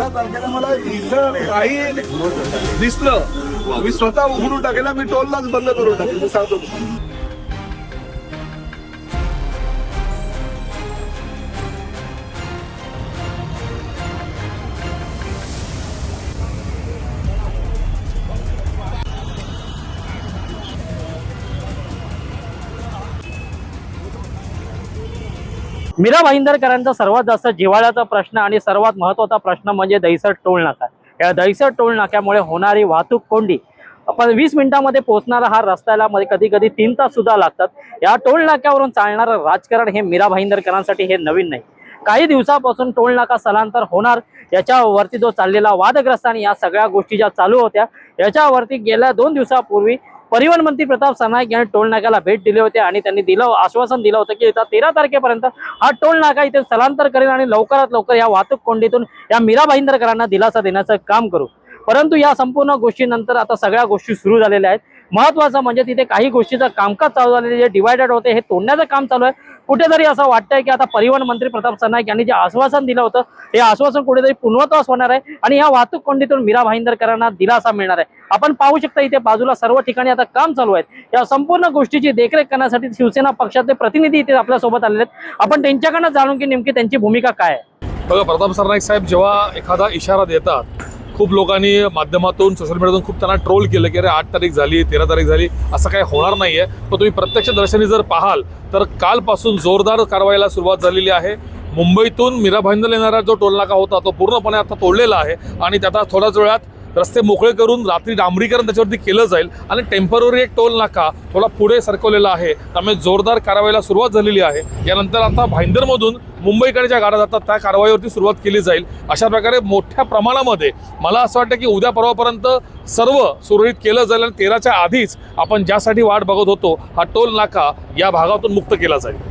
अकरा तारखेला मला इथं काही दिसलं. मी स्वतः उघडून टाकेला. मी टोललाच बंद करून टाकेल. सांगतो. मीरा भाईंदरकरांचा सर्वात जास्त जिव्हाळ्याचा प्रश्न आणि सर्वात महत्त्वाचा प्रश्न म्हणजे दहिसर टोल नाका. या दहिसर टोल नाक्यामुळे होणारी वाहतूक कोंडी. पण वीस मिनिटांमध्ये पोहोचणारा हा रस्त्याला मध्ये कधी कधी तीन तास सुद्धा लागतात. या टोल नाक्यावरून चालणारं राजकारण हे मीरा भाईंदरकरांसाठी हे नवीन नाही. काही दिवसापासून टोल नाका स्थलांतर होणार याच्यावरती जो चाललेला वादग्रस्त आणि या सगळ्या गोष्टी ज्या चालू होत्या याच्यावरती गेल्या दोन दिवसापूर्वी परिवहन मंत्री प्रताप सरनाईक यांनी टोल नाक्याला भेट दिली होती आणि त्यांनी दिलं आश्वासन दिलं होतं की येत्या तेरा तारखेपर्यंत हा टोल नाका इथे स्थलांतर करेल आणि लवकरात लवकर या वाहतूक कोंडीतून या मीरा भाईंदरकरांना दिलासा देण्याचं काम करू. परंतु या संपूर्ण गोष्टीनंतर आता सगळ्या गोष्टी सुरू झालेल्या आहेत. महत्वाचं म्हणजे तिथे काही गोष्टीचं कामकाज चालू झालेले जे डिवायडेड होते हे तोडण्याचं काम चालू आहे. कुठेतरी असं वाटतंय की आता परिवहन मंत्री प्रताप सरनाईक यांनी जे आश्वासन दिलं होतं हे आश्वासन कुठेतरी पूर्णत्वास होणार आहे आणि या वाहतूक कोंडीतून मीरा भाईंदरकरांना दिलासा मिळणार आहे. आपण पाहू शकता इथे बाजूला सर्व ठिकाणी आता काम चालू आहे या संपूर्ण गोष्टीची देखरेख करण्यासाठी शिवसेना पक्षाचे प्रतिनिधी इथे आपल्यासोबत आलेले आहेत. आपण त्यांच्याकडनं जाणून की नेमकी त्यांची भूमिका काय आहे. बघा प्रताप सरनाईक साहेब जेव्हा एखादा इशारा देतात खूप लोकांनी माध्यमातून सोशल मीडियातून खूप त्यांना ट्रोल केलं की अरे आठ तारीख झाली तेरा तारीख झाली असं काही होणार नाही आहे पण तुम्ही प्रत्यक्ष दर्शनी जर पाहाल तर कालपासून जोरदार कारवाईला सुरुवात झालेली आहे. मुंबईतून मीरा भाईंदर येणारा जो टोलनाका होता तो पूर्णपणे आता तोडलेला आहे आणि त्याचा थोड्याच वेळात रस्ते मोकळे करून रात्री डांबरीकरण त्याच्यावरती केलं जाईल. आणि टेंपररी एक टोल नाका थोडा पुढे सरकवलेला आहे. त्यामुळे जोरदार कारवाईला सुरुवात झालेली आहे. यानंतर आता भाईंदरमधून मुंबईकडे ज्या गाड्या जातात त्या कारवाईवरती सुरुवात केली जाईल. अशा प्रकारे मोठ्या प्रमाणामध्ये मला असं वाटतं की उद्या परवापर्यंत सर्व सुरळीत केलं जाईल. आणि तेराच्या आधीच आपण ज्यासाठी वाट बघत होतो हा टोल नाका या भागातून मुक्त केला जाईल.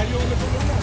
গাড়ি